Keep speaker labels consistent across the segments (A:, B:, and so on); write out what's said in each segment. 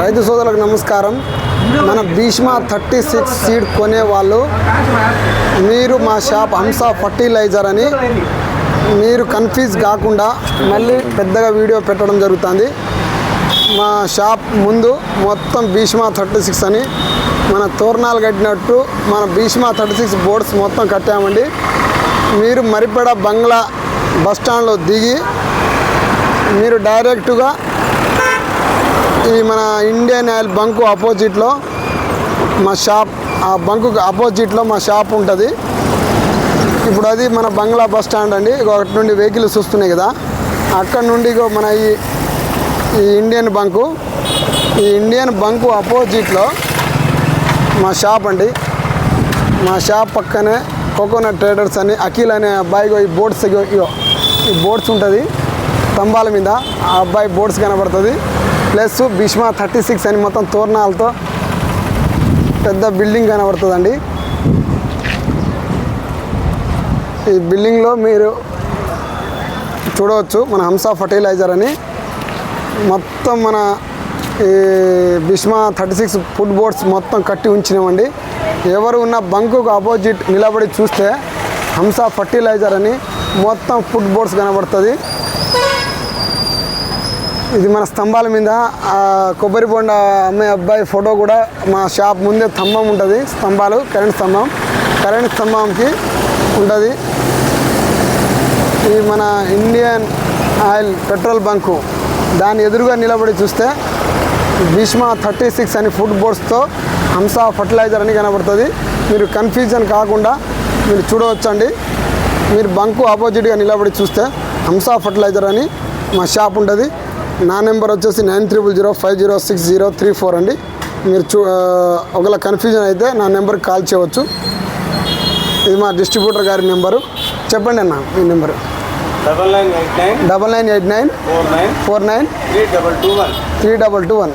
A: రైతు సోదరులకు నమస్కారం. మన భీష్మ థర్టీ సిక్స్ సీడ్ కొనే వాళ్ళు మీరు మా షాప్ హంస ఫర్టిలైజర్ అని మీరు కన్ఫ్యూజ్ కాకుండా మళ్ళీ పెద్దగా వీడియో పెట్టడం జరుగుతుంది. మా షాప్ ముందు మొత్తం భీష్మ థర్టీ సిక్స్ అని మన తోరణాలు కట్టినట్టు మన భీష్మ థర్టీ సిక్స్ బోర్డ్స్ మొత్తం కట్టామండి. మీరు మరిపెడ బంగ్లా బస్ స్టాండ్లో దిగి మీరు డైరెక్టుగా ఈ మన ఇండియన్ ఆయిల్ బంకు ఆపోజిట్లో మా షాప్ ఆ బంకు ఆపోజిట్లో మా షాప్ ఉంటుంది. ఇప్పుడు అది మన బంగ్లా బస్ స్టాండ్ అండి. ఒకటి నుండి వెహికల్స్ వస్తున్నాయి కదా. అక్కడ నుండి ఇగో మన ఈ ఈ ఇండియన్ బంకు ఈ ఇండియన్ బంకు ఆపోజిట్లో మా షాప్ అండి. మా షాప్ పక్కనే కోకోనట్ ట్రేడర్స్ అని అఖిల్ అనే అబ్బాయి ఈ బోర్డ్స్ ఇగో ఈ బోర్డ్స్ ఉంటుంది. స్తంభాల మీద ఆ అబ్బాయి బోర్డ్స్ కనబడుతుంది. ప్లస్ భీష్మ థర్టీ సిక్స్ అని మొత్తం తోరణాలతో పెద్ద బిల్డింగ్ కనబడుతుందండి. ఈ బిల్డింగ్లో మీరు చూడవచ్చు మన హంస ఫర్టిలైజర్ అని. మొత్తం మన ఈ Bhishma thirty six food boards మొత్తం కట్టి ఉంచినామండి. ఎవరు ఉన్న బంకుకు ఆపోజిట్ నిలబడి చూస్తే హంస ఫర్టిలైజర్ అని మొత్తం ఫుడ్ బోర్డ్స్ కనబడుతుంది. ఇది మన స్తంభాల మీద కొబ్బరి బొండ అమ్మే అబ్బాయి ఫోటో కూడా మా షాప్ ముందే స్తంభం ఉంటుంది స్తంభాలు కరెంట్ స్తంభం. కరెంట్ స్తంభంకి ఉంటుంది. ఇది మన ఇండియన్ ఆయిల్ పెట్రోల్ బంకు దాని ఎదురుగా నిలబడి చూస్తే భీష్మ థర్టీ సిక్స్ అని ఫుడ్ బోర్డ్స్తో హంసా ఫర్టిలైజర్ అని కనబడుతుంది. మీరు కన్ఫ్యూజన్ కాకుండా మీరు చూడవచ్చండి. మీరు బంకు ఆపోజిట్గా నిలబడి చూస్తే హంసా ఫర్టిలైజర్ అని మా షాప్ ఉంటుంది. నా నెంబర్ వచ్చేసి nine triple zero five zero six zero three four అండి. మీరు చూ ఒకవేళ కన్ఫ్యూజన్ అయితే నా నెంబర్కి కాల్ చేయవచ్చు. ఇది మా డిస్ట్రిబ్యూటర్ గారి నెంబరు. చెప్పండి అన్న మీ number.
B: Double nine eight nine
A: double nine eight nine
B: four nine
A: four nine
B: three double two one
A: three double two one.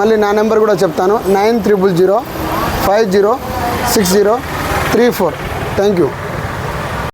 A: మళ్ళీ నా నెంబర్ కూడా చెప్తాను. Nine triple zero five zero six zero three four. Thank you.